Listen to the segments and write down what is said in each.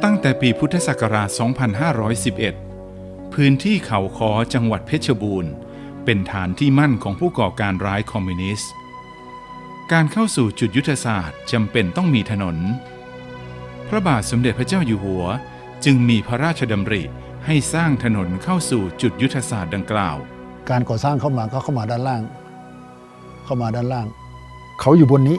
ตั้งแต่ปีพุทธศักราช 2511 พื้นที่เขาคอจังหวัดเพชรบูรณ์ เป็นฐานที่มั่นของผู้ก่อการร้ายคอมมิวนิสต์ การเข้าสู่จุดยุทธศาสตร์จำเป็นต้องมีถนน พระบาทสมเด็จพระเจ้าอยู่หัวจึงมีพระราชดำริให้สร้างถนนเข้าสู่จุดยุทธศาสตร์ดังกล่าว การก่อสร้างเข้ามาก็เข้ามาด้านล่าง เข้ามาด้านล่าง เขาอยู่บนนี้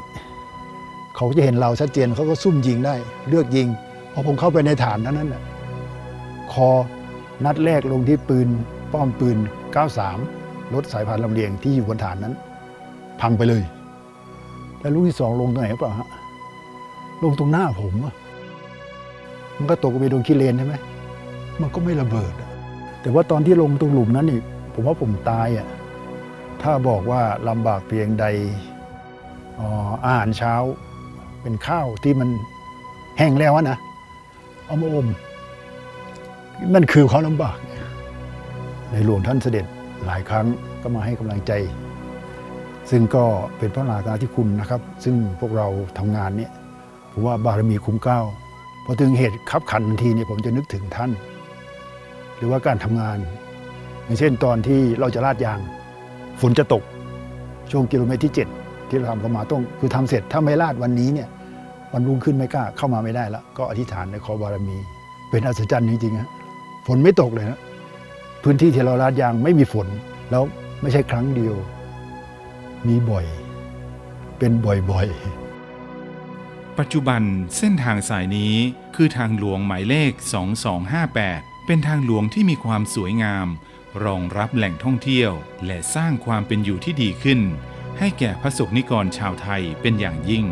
เขาจะเห็นเราชัดเจนเขาก็ซุ่มยิงได้ เลือกยิง พอผมเข้าไปในฐานนั้นน่ะคอนัดแรกลงที่ปืนป้อมปืน 93 รถสายพานลำเลียงที่อยู่บนฐานนั้น พังไปเลย แล้วลูกที่สองลงตรงไหนหรือเปล่าฮะลงตรงหน้าผมอะมันก็ตกไปโดนขี้เลนใช่ไหมมันก็ไม่ระเบิด แต่ว่าตอนที่ลงตรงหลุมนั้นนี่ ผมว่าผมตายอะถ้าบอกว่าลำบากเพียงใดอออาหารเช้า เป็นข้าวที่มันแห้งแล้วนะ เอามาอม นั่นคือความลำบาก ในหลวงท่านเสด็จหลายครั้งก็มาให้กำลังใจ ซึ่งก็เป็นพระมหากรุณาธิคุณนะครับ ซึ่งพวกเราทำงานเนี่ยผมว่าบารมีคุ้มเก้าพอถึงเหตุขับขันทันทีเนี่ยผมจะนึกถึงท่าน หรือว่าการทำงาน อย่างเช่นตอนที่เราจะลาดยางฝนจะตกช่วงกิโลเมตรที่ 7 ที่เราทำเข้ามาต้องคือทำเสร็จถ้าไม่ลาดวันนี้เนี่ย วันรุ่งขึ้นไม่กล้าเข้ามาไม่ได้แล้วก็อธิษฐานในขอบารมี เป็นอัศจรรย์จริงๆฮะฝนไม่ตกเลยนะพื้นที่ที่เราลาดยางไม่มีฝนแล้วไม่ใช่ครั้งเดียว มีบ่อย เป็นบ่อยๆ ปัจจุบันเส้นทางสายนี้คือทางหลวงหมายเลข 2258 เป็นทางหลวงที่มีความสวยงาม รองรับแหล่งท่องเที่ยว และสร้างความเป็นอยู่ที่ดีขึ้น ให้แก่พระสงฆ์นิกรชาวไทยเป็นอย่างยิ่ง